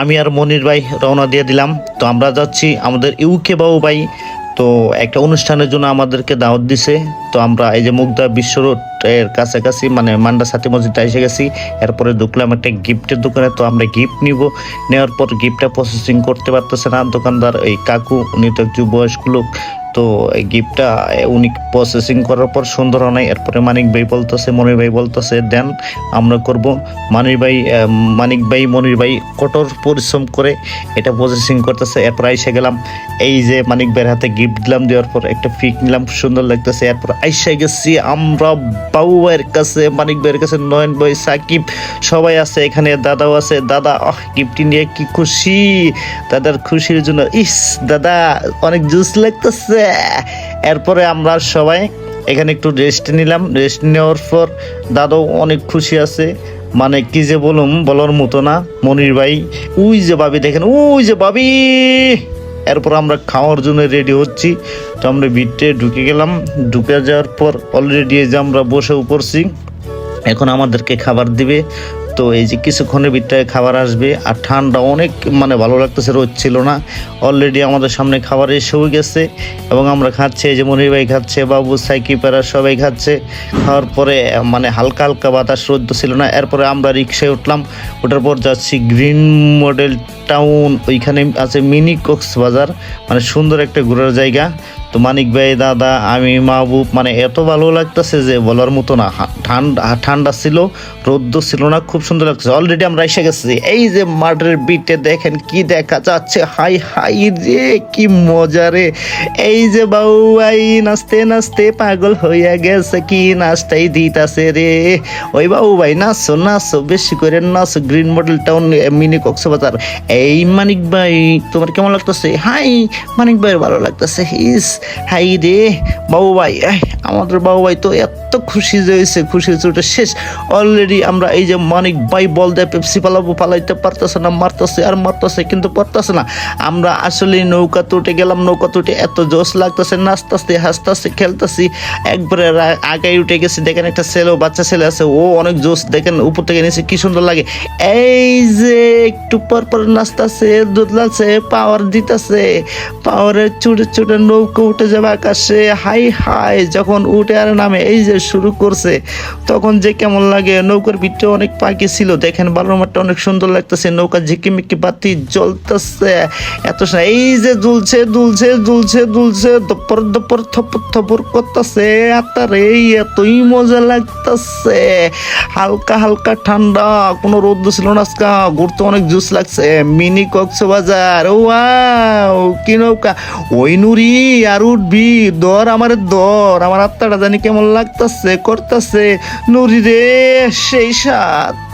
আমি আর মনির ভাই রওনা দিয়ে দিলাম। তো আমরা যাচ্ছি আমাদের ইউকে বাবু ভাই। তো একটা অনুষ্ঠানের জন্য আমাদেরকে দাওয়াত দিছে। তো আমরা এই যে মুগদা বিশ্ব রোডের কাছাকাছি মানে মান্ডা সাথী মসজিদটা এসে গেছি। এরপরে ঢুকলাম একটা গিফটের দোকানে। তো আমরা গিফট নিব। নেওয়ার পর গিফটটা প্রসেসিং করতে পারতেছে না। দোকানদার এই কাকু উনি তো একটু বয়স্ক লোক তো এই গিফটটা উনি প্রসেসিং করার পর সুন্দর হয় নাই। এরপরে মানিক ভাই বলতেছে, মনির ভাই বলতেছে, দেন আমরা করব। মানির ভাই মানিক ভাই, মনির ভাই কঠোর পরিশ্রম করে এটা প্রসেসিং করতেছে। এরপর আইসা গেলাম, এই যে মানিক ভাইয়ের হাতে গিফট দিলাম, দেওয়ার পর একটা ফিক নিলাম, সুন্দর লাগতেছে। এরপর আইসা গেছি, আমরা বাবু ভাইয়ের কাছে, মানিক ভাইয়ের কাছে, নয়ন ভাই, সাকিব সবাই আছে এখানে, দাদাও আছে। দাদা, আহ, গিফট নিয়ে কি খুশি? দাদার খুশির জন্য, ইস, দাদা, অনেক জুস লাগতেছে। এরপরে আমরা সবাই এখানে একটু রেস্ট নিলাম। রেস্ট নেওয়ার পর দাদাও অনেক খুশি আছে। মানে কি যে বলুম, বলার মতো না। মনির ভাই, ওই যে ভাবি, দেখেন, ওই যে ভাবি! এরপর আমরা খাওয়ার জন্য রেডি হচ্ছি। তো আমরা ভিতরে ঢুকে গেলাম। ঢুকে যাওয়ার পর অলরেডি যে আমরা বসে পড়ছি। এখন আমাদেরকে খাবার দিবে। তো এই যে কিছুক্ষণের ভিতরে খাবার আসবে আর ঠান্ডা অনেক মানে ভালো লাগতেছে, রোদ ছিল না। অলরেডি আমাদের সামনে খাবার এসেও গেছে এবং আমরা খাচ্ছি, এই যে মনির ভাই খাচ্ছে, বাবু সাইকিপারা সবাই খাচ্ছে। খাওয়ার পরে মানে হালকা হালকা বাতাস, রোদ ছিল না। এরপরে আমরা রিক্সায় উঠলাম, ওঠার পর যাচ্ছি গ্রিন মডেল টাউন, ওইখানে আছে মিনি কক্সবাজার মানে সুন্দর একটা ঘোরার জায়গা। তো মানিক ভাই, দাদা, আমি মাহবুব মানে এত ভালো লাগতেছে যে বলার মতো না। ঠান্ডা ঠান্ডা ছিল, রোদ্দ ছিল না, খুব সুন্দর লাগছে। অলরেডি আমরা এসে গেছি। এই যে মাঠের বিটে দেখেন কি দেখা যাচ্ছে। হাই হাই রে, কি মজা রে। এই যে বাবু ভাই, নাচতে নাচতে পাগল হইয়া গেছে, কি নাচটাই দিতাছে রে। ওই বাবু ভাই, নাচো নাচো, বেশি করে নাচো green model town mini Cox's Bazar. এই মানিক ভাই, তোমার কেমন লাগতেছে? হাই, মানিক ভাই ভালো লাগতেছে। ইস হাই রে বাবু ভাই আহ, আমাদের বাবু ভাই তো এত খুশি হয়েছে খুশি হয়েছে, ওটা শেষ। অলরেডি আমরা এই যে মানিক ভাই বল দেয় পেপসি পালাবো, পালাইতে পারতেছে না, মারতেছে আর মারতেছে, কিন্তু পারতেছে না। আমরা আসলে নৌকা তুটে গেলাম, নৌকা তুটে এত জোশ লাগতেছে, নাচতেছে, হাসতেছে, খেলতেছি। একবারে আগায় উঠে গেছি, দেখেন একটা ছেলে বাচ্চা ছেলে আছে, ও অনেক জোশ, দেখেন উপর থেকে নিচে কি সুন্দর লাগে। এই যে একটু পর পর নাচতেছে, দুধলাছে পাওয়ার দিতেছে পাওয়ারের চুটে চুটে নৌকা উঠে যাবে আকাশে, হাই হাই, যখন উঠে আর নামে, এই যে শুরু করছে। তখন যে কেমন লাগে, নৌকার ভিতরে অনেক পাখি ছিল। দেখেন, বালুর মাঠটা অনেক সুন্দর লাগতেছে, নৌকা ঝিকিমিকি বাতি জ্বলতেছে। এত এই যে দুলছে দুলছে দুলছে দুলছে, দপর দপর, থপর থপর করতেছে। আত্মারে এতই মজা লাগতেছে। হালকা হালকা ঠান্ডা, কোনো রোদ ছিল না আজকা। ঘুরতে অনেক জুস লাগছে। মিনি কক্সবাজার, ওয়াও, কি নৌকা। ওই নুরি, আর উঠবি, দর আমার দর। আমার আত্মাটা জানি কেমন লাগতেছে। করতেছে নুরি রে সেই সাত।